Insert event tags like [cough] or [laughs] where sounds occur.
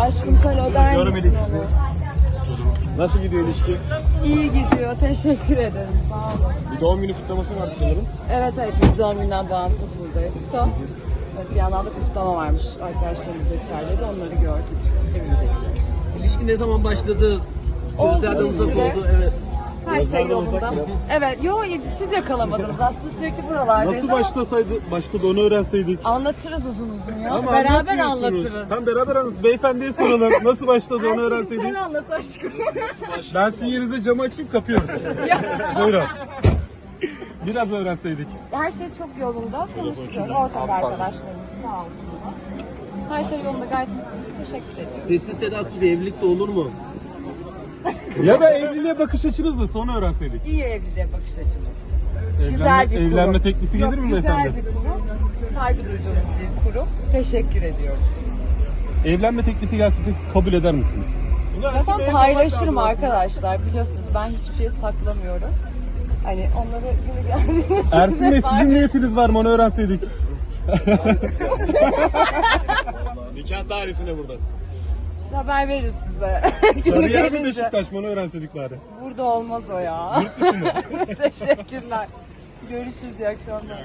Aşkım sen öder misin onu? Nasıl gidiyor ilişki? İyi gidiyor. Teşekkür ederim. Sağ olun. Bir doğum günü kutlaması vardı sanırım. Evet evet biz doğum günden bağımsız buradaydık da. Evet, bir yandan da kutlama varmış arkadaşlarımız da içeride de onları gördük. Evimize gidiyoruz. İlişki ne zaman başladı? Oldu Gözlerden uzak oldu. Evet. Her şey yolunda. Evet, yo siz yakalamadınız aslında sürekli buralardayız Nasıl ama başlasaydı, başta da onu öğrenseydik. Anlatırız uzun uzun ya. Ama Beraber anlatmıyorsunuz. anlatırız. Tam beraber anlat. Beyefendiye soralım. Nasıl başladı onu öğrenseydik. Sen anlat aşkım. Ben sizin yerinize camı açayım kapıyoruz. [laughs] Buyurun. Biraz öğrenseydik. Her şey çok yolunda. Tanıştık öyle ortak arkadaşlarımız sağ olsunlar. Her şey yolunda gayet mutluyuz. Teşekkür ederiz. Sessiz sedasız bir evlilik de olur mu? Ya da evliliğe bakış açınız da sonra öğrenseydik. İyi evliliğe bakış açımız. Evlenme, Güzel bir kurum. evlenme teklifi Yok, gelir mi Güzel beyefendi? bir kurum. Saygı duyduğumuz bir kurum. Teşekkür ediyoruz. Evlenme teklifi gelse peki kabul eder misiniz? Zaten paylaşırım arkadaşlar. Biliyorsunuz ben hiçbir şey saklamıyorum. Hani onları günü geldiğinde [laughs] Ersin Bey [laughs] sizin niyetiniz var mı onu öğrenseydik. Nikah dairesine buradan. Haber veririz size. [laughs] Sarıyer mi. Beşiktaş mı onu öğrenseydik bari. Burada olmaz o ya. [laughs] Teşekkürler. Görüşürüz. İyi akşamlar.